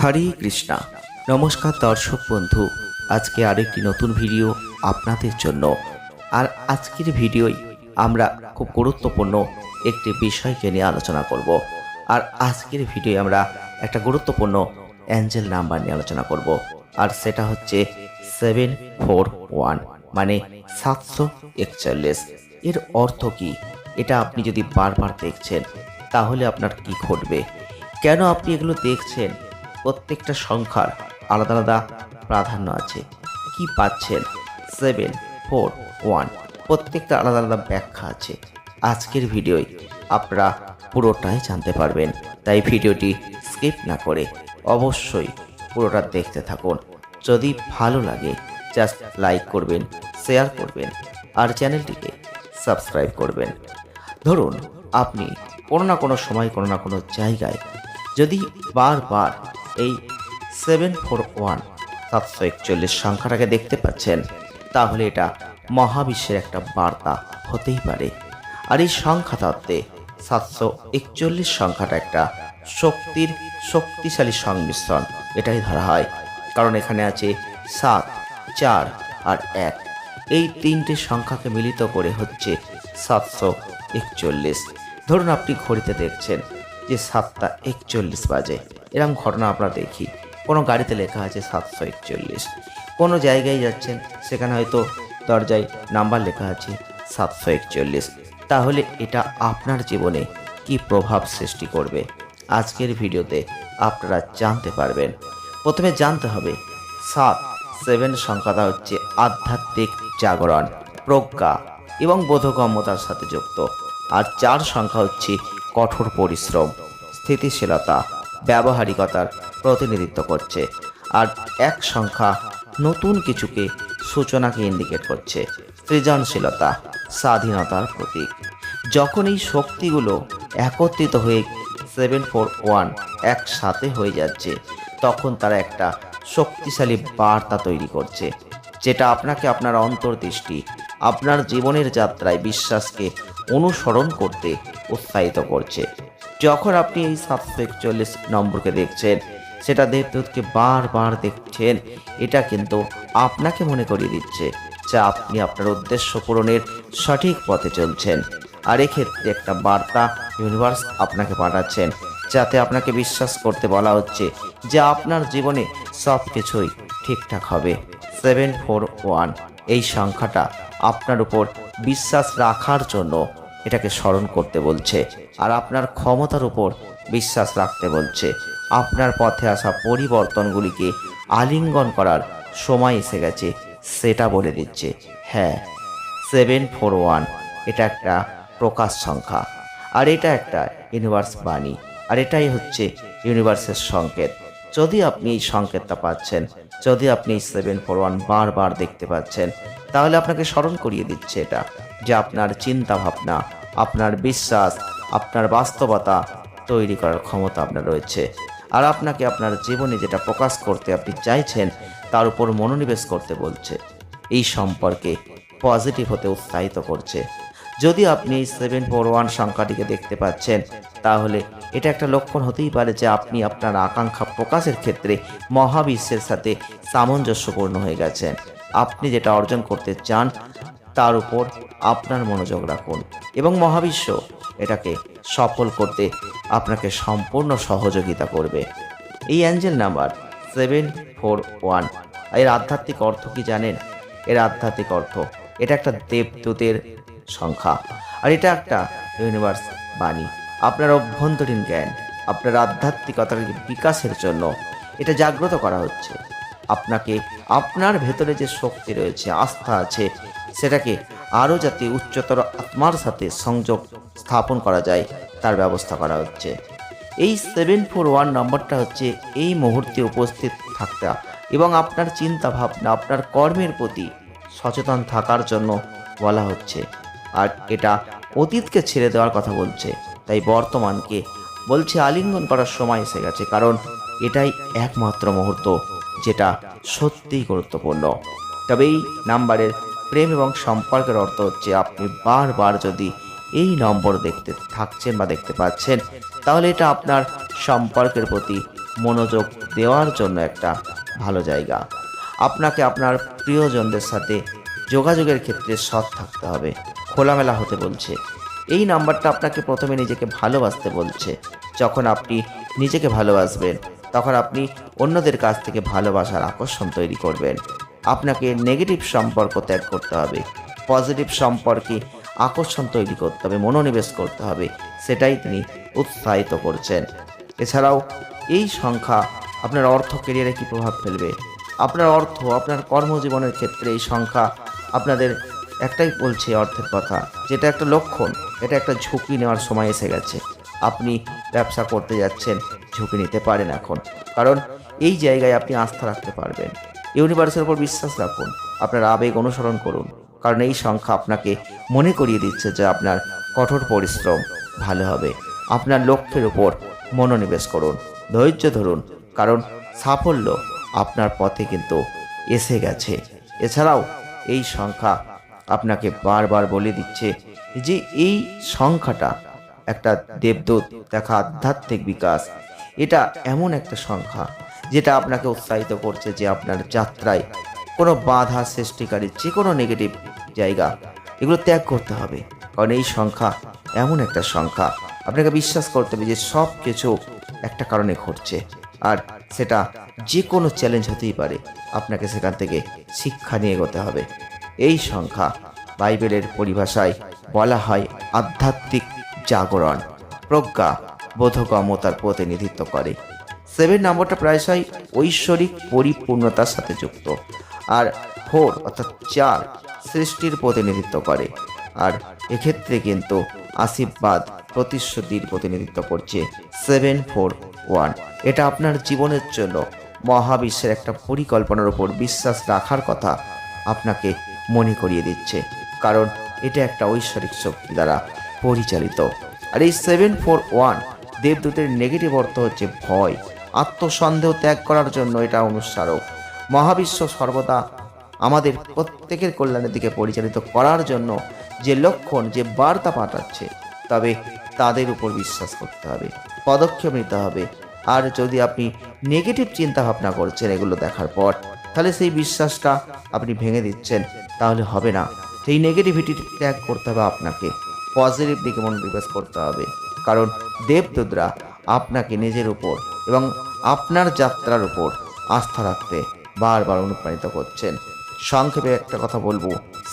হরে কৃষ্ণা। নমস্কার দর্শক বন্ধু, আজকে আরেকটি নতুন ভিডিও আপনাদের জন্য। আর আজকের ভিডিওয় আমরা খুব গুরুত্বপূর্ণ একটি বিষয়কে নিয়ে আলোচনা করব। আর আজকের ভিডিওয় আমরা একটা গুরুত্বপূর্ণ অ্যাঞ্জেল নাম্বার নিয়ে আলোচনা করব। আর সেটা হচ্ছে সেভেন ফোর ওয়ান মানে সাতশো একচল্লিশ। এর অর্থ কি? এটা আপনি যদি বারবার দেখছেন, তাহলে আপনার কি ঘটবে? কেন আপনি এগুলো দেখছেন? প্রত্যেকটা সংখ্যার আলাদা আলাদা প্রাধান্য আছে। কি পাচ্ছেন? সেভেন ফোর ওয়ান প্রত্যেকটা আলাদা আলাদা ব্যাখ্যা আছে। আজকের ভিডিওয় আপনারা পুরোটাই জানতে পারবেন। তাই ভিডিওটি স্কিপ না করে অবশ্যই পুরোটা দেখতে থাকুন। যদি ভালো লাগে জাস্ট লাইক করবেন শেয়ার করবেন, আর চ্যানেলটিকে সাবস্ক্রাইব করবেন। ধরুন, আপনি কোনো না কোনো সময় কোনো না কোনো জায়গায় যদি বারবার এই সেভেন ফোর ওয়ান সাতশো একচল্লিশ সংখ্যাটাকে দেখতে পাচ্ছেন। তাহলে এটা মহাবিশ্বের একটা বার্তা হতেই পারে। আর এই সংখ্যা তত্ত্বে সাতশো একচল্লিশ সংখ্যাটা একটা শক্তির শক্তিশালী সংমিশ্রণ, এটাই ধরা হয়। কারণ এখানে আছে সাত, চার আর এক। এই তিনটে সংখ্যাকে মিলিত করে হচ্ছে সাতশো একচল্লিশ। ধরুন আপনি ঘড়িতে দেখছেন যে সাতটা একচল্লিশ বাজে। এরকম ঘটনা আমরা দেখি। কোনো গাড়িতে লেখা আছে সাতশো একচল্লিশ। কোনো জায়গায় যাচ্ছেন, সেখানে হয়তো দরজায় নাম্বার লেখা আছে সাতশো একচল্লিশ। তাহলে এটা আপনার জীবনে কি প্রভাব সৃষ্টি করবে? আজকের ভিডিওতে আপনারা জানতে পারবেন। প্রথমে জানতে হবে, সাত, সেভেন সংখ্যাটা হচ্ছে আধ্যাত্মিক জাগরণ, প্রজ্ঞা এবং বোধগম্যতার সাথে যুক্ত। আর চার সংখ্যা হচ্ছে কঠোর পরিশ্রম, স্থিতিশীলতা ব্যবহারিকতার প্রতিনিধিত্ব করছে আর এক সংখ্যা নতুন কিছুকে সূচনাকে ইন্ডিকেট করছে, সৃজনশীলতা, স্বাধীনতার প্রতীক। যখন এই শক্তিগুলো একত্রিত হয়ে সেভেন ফোর ওয়ান একসাথে হয়ে যাচ্ছে, তখন তারা একটা শক্তিশালী বার্তা তৈরি করছে, যেটা আপনাকে আপনার অন্তর্দৃষ্টি, আপনার জীবনের যাত্রায় বিশ্বাসকে অনুসরণ করতে উৎসাহিত করছে। যখন আপনি এই সাতশো একচল্লিশ নম্বরকে দেখছেন, সেটা দেবদূতকে বারবার দেখছেন, এটা কিন্তু আপনাকে মনে করিয়ে দিচ্ছে যা আপনি আপনার উদ্দেশ্য পূরণের সঠিক পথে চলছেন। আর এক্ষেত্রে একটা বার্তা ইউনিভার্স আপনাকে পাঠাচ্ছেন, যাতে আপনাকে বিশ্বাস করতে বলা হচ্ছে যে আপনার জীবনে সব কিছুই ঠিকঠাক হবে। সেভেন ফোর ওয়ান এই সংখ্যাটা আপনার উপর বিশ্বাস রাখার জন্য এটাকে স্মরণ করতে বলছে আর আপনার ক্ষমতার উপর বিশ্বাস রাখতে বলছে। আপনার পথে আসা পরিবর্তনগুলিকে আলিঙ্গন করার সময় এসে গেছে, সেটা বলে দিচ্ছে। হ্যাঁ সেভেন ফোর ওয়ান এটা একটা প্রকাশ সংখ্যা। আর এটা একটা ইউনিভার্স বাণী। আর এটাই হচ্ছে ইউনিভার্সের সংকেত। যদি আপনি এই সংকেতটা পাচ্ছেন, যদি আপনি সেভেন ফোর ওয়ান বারবার দেখতে পাচ্ছেন, তাহলে আপনাকে স্মরণ করিয়ে দিচ্ছে এটা। যে আপনার চিন্তা ভাবনা আপনার বিশ্বাস, আপনার বাস্তবতা তৈরি করার ক্ষমতা আপনার রয়েছে। আর আপনাকে আপনার জীবনে যেটা প্রকাশ করতে আপনি চাইছেন, তার উপর মনোনিবেশ করতে বলছে। এই সম্পর্কে পজিটিভ হতে উৎসাহিত করছে। যদি আপনি এই সেভেন ফোর ওয়ান সংখ্যাটিকে দেখতে পাচ্ছেন, তাহলে এটা একটা লক্ষণ হতেই পারে যে আপনি আপনার আকাঙ্ক্ষা প্রকাশের ক্ষেত্রে মহাবিশ্বের সাথে সামঞ্জস্যপূর্ণ হয়ে গেছেন। আপনি যেটা অর্জন করতে চান তার উপর আপনার মনোযোগ রাখুন এবং মহাবিশ্ব এটাকে সফল করতে আপনাকে সম্পূর্ণ সহযোগিতা করবে। এই অ্যাঞ্জেল নাম্বার সেভেন ফোর ওয়ানের আধ্যাত্মিক অর্থ কি জানেন? এর আধ্যাত্মিক অর্থ, এটা একটা দেবদূতের সংখ্যা আর এটা একটা ইউনিভার্স বাণী। আপনার অভ্যন্তরীণ জ্ঞান, আপনার আধ্যাত্মিকতার বিকাশের জন্য এটা জাগ্রত করা হচ্ছে। আপনাকে, আপনার ভেতরে যে শক্তি রয়েছে, আস্থা আছে সেটাকে আরও যাতে উচ্চতর আত্মার সাথে সংযোগ স্থাপন করা যায়, তার ব্যবস্থা করা হচ্ছে। এই সেভেন ফোর ওয়ান নম্বরটা হচ্ছে এই মুহূর্তে উপস্থিত থাকা এবং আপনার চিন্তা ভাবনা আপনার কর্মের প্রতি সচেতন থাকার জন্য বলা হচ্ছে। আর এটা অতীতকে ছেড়ে দেওয়ার কথা বলছে, তাই বর্তমানকে বলছে আলিঙ্গন করার সময় এসে গেছে, কারণ এটাই একমাত্র মুহূর্ত যেটা সত্যিই গুরুত্বপূর্ণ। তবে এই নাম্বারের প্রেম এবং সম্পর্কের অর্থ হচ্ছে আপনি বারবার যদি এই নম্বর দেখতে থাকছেন বা দেখতে পাচ্ছেন, তাহলে এটা আপনার সম্পর্কের প্রতি মনোযোগ দেওয়ার জন্য একটা ভালো জায়গা। আপনাকে আপনার প্রিয়জনদের সাথে যোগাযোগের ক্ষেত্রে সৎ থাকতে হবে, খোলামেলা হতে বলছে। এই নাম্বারটা আপনাকে প্রথমে নিজেকে ভালোবাসতে বলছে। যখন আপনি নিজেকে ভালোবাসবেন, তখন আপনি অন্যদের কাছ থেকে ভালোবাসার আকর্ষণ তৈরি করবেন। আপনাকে নেগেটিভ সম্পর্ক ত্যাগ করতে হবে। পজিটিভ সম্পর্কে আকর্ষণ তৈরি করতে হবে, মনোনিবেশ করতে হবে, সেটাই তিনি উৎসাহিত করছেন। এছাড়াও এই সংখ্যা আপনার অর্থ কেরিয়ারে কী প্রভাব ফেলবে? আপনার অর্থ, আপনার কর্মজীবনের ক্ষেত্রে এই সংখ্যা আপনাদের একটাই বলছে অর্থের কথা, যেটা একটা লক্ষণ, এটা একটা ঝুঁকি নেওয়ার সময় এসে গেছে। আপনি ব্যবসা করতে যাচ্ছেন, ঝুঁকি নিতে পারেন এখন, কারণ এই জায়গায় আপনি আস্থা রাখতে পারবেন। ইউনিভার্সের উপর বিশ্বাস রাখুন, আপনার আবেগ অনুসরণ করুন, কারণ এই সংখ্যা আপনাকে মনে করিয়ে দিচ্ছে যে আপনার কঠোর পরিশ্রম ভালো হবে। আপনার লক্ষ্যের উপর মনোনিবেশ করুন, ধৈর্য ধরুন, কারণ সাফল্য আপনার পথে কিন্তু এসে গেছে। এছাড়াও এই সংখ্যা আপনাকে বারবার বলে দিচ্ছে যে এই সংখ্যাটা একটা দেবদূত, দেখা আধ্যাত্মিক বিকাশ, এটা এমন একটা সংখ্যা যেটা আপনাকে উৎসাহিত করছে যে আপনার যাত্রায় কোনো বাধা সৃষ্টিকারী যে কোনো নেগেটিভ জায়গা, এগুলো ত্যাগ করতে হবে। কারণ এই সংখ্যা এমন একটা সংখ্যা। আপনাকে বিশ্বাস করতে হবে যে সব কিছু একটা কারণে ঘটছে। আর সেটা যে কোনো চ্যালেঞ্জ হতেই পারে। আপনাকে সেখান থেকে শিক্ষা নিয়ে এগোতে হবে। এই সংখ্যা বাইবেলের পরিভাষায় বলা হয় আধ্যাত্মিক জাগরণ। প্রজ্ঞা, বোধগম্যতার প্রতিনিধিত্ব করে। সেভেন নম্বরটা প্রায়শই ঐশ্বরিক পরিপূর্ণতার সাথে যুক্ত। আর ফোর অর্থাৎ চার সৃষ্টির প্রতিনিধিত্ব করে। আর এক্ষেত্রে কিন্তু আশীর্বাদ প্রতিশ্রুতির প্রতিনিধিত্ব করছে সেভেন ফোর ওয়ান। এটা আপনার জীবনের জন্য মহাবিশ্বের একটা পরিকল্পনার উপর বিশ্বাস রাখার কথা আপনাকে মনে করিয়ে দিচ্ছে। কারণ এটা একটা ঐশ্বরিক শক্তি দ্বারা পরিচালিত। আর এই সেভেন ফোর ওয়ান দেবদূতের নেগেটিভ অর্থ হচ্ছে ভয়। আত্মসন্দেহ ত্যাগ করার জন্য এটা অনুস্মারক মহাবিশ্ব সর্বদা আমাদের প্রত্যেকের কল্যাণের দিকে পরিচালিত করার জন্য যে লক্ষণ, যে বার্তা পাঠাচ্ছে, তবে তাদের উপর বিশ্বাস করতে হবে, পদক্ষেপ নিতে হবে। আর যদি আপনি নেগেটিভ চিন্তা ভাবনা করছেন এগুলো দেখার পর, তাহলে সেই বিশ্বাসটা আপনি ভেঙে দিচ্ছেন, তাহলে হবে না। সেই নেগেটিভিটি ত্যাগ করতে হবে আপনাকে পজিটিভ দিকে মনোনিবেশ করতে হবে। কারণ দেবদুদ্রা আপনাকে নিজের উপর এবং আপনার যাত্রার উপর আস্থা রাখতে বারবার অনুপ্রাণিত করছেন। সংক্ষেপে একটা কথা বলব।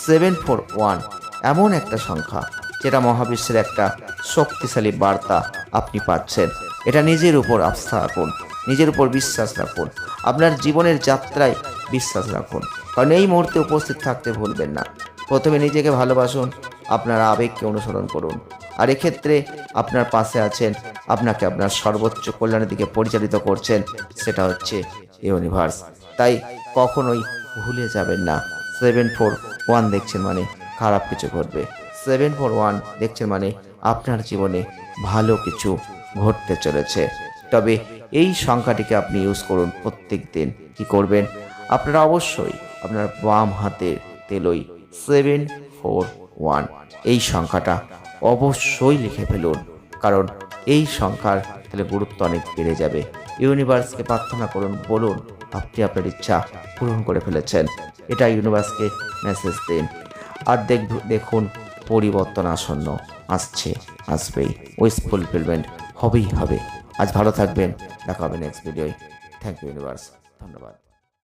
সেভেন ফোর ওয়ান এমন একটা সংখ্যা, যেটা মহাবিশ্বের একটা শক্তিশালী বার্তা আপনি পাচ্ছেন। এটা নিজের উপর আস্থা রাখুন, নিজের উপর বিশ্বাস রাখুন, আপনার জীবনের যাত্রায় বিশ্বাস রাখুন। কারণ এই মুহূর্তে উপস্থিত থাকতে ভুলবেন না। প্রথমে নিজেকে ভালোবাসুন, আপনার আবেগকে অনুসরণ করুন। আর এক্ষেত্রে আপনার পাশে আছেন, আপনাকে আপনার সর্বোচ্চ কল্যাণের দিকে পরিচালিত করছেন, সেটা হচ্ছে ইউনিভার্স। তাই কখনোই ভুলে যাবেন না। সেভেন ফোর ওয়ান দেখছেন মানে খারাপ কিছু ঘটবে। সেভেন ফোর ওয়ান দেখছেন মানে আপনার জীবনে ভালো কিছু ঘটতে চলেছে। তবে এই সংখ্যাটিকে আপনি ইউজ করুন প্রত্যেক দিন। কি করবেন? আপনারা অবশ্যই আপনার বাম হাতের তেলই সেভেন ফোর ওয়ান এই সংখ্যাটা অবশ্যই লিখে ফেলুন, কারণ এই সংখ্যার তাহলে গুরুত্ব অনেক বেড়ে যাবে। ইউনিভার্সকে প্রার্থনা করুন, বলুন, আপনি আপনার ইচ্ছা পূরণ করে ফেলেছেন। এটা ইউনিভার্সকে মেসেজ দিন। আর দেখ, দেখুন, পরিবর্তন আসন্ন, আসছে, আসবেই। উইস ফুলফিলমেন্ট হবেই হবে। আজ ভালো থাকবেন, দেখা হবে নেক্সট ভিডিওয় থ্যাংক ইউ ইউনিভার্স ধন্যবাদ।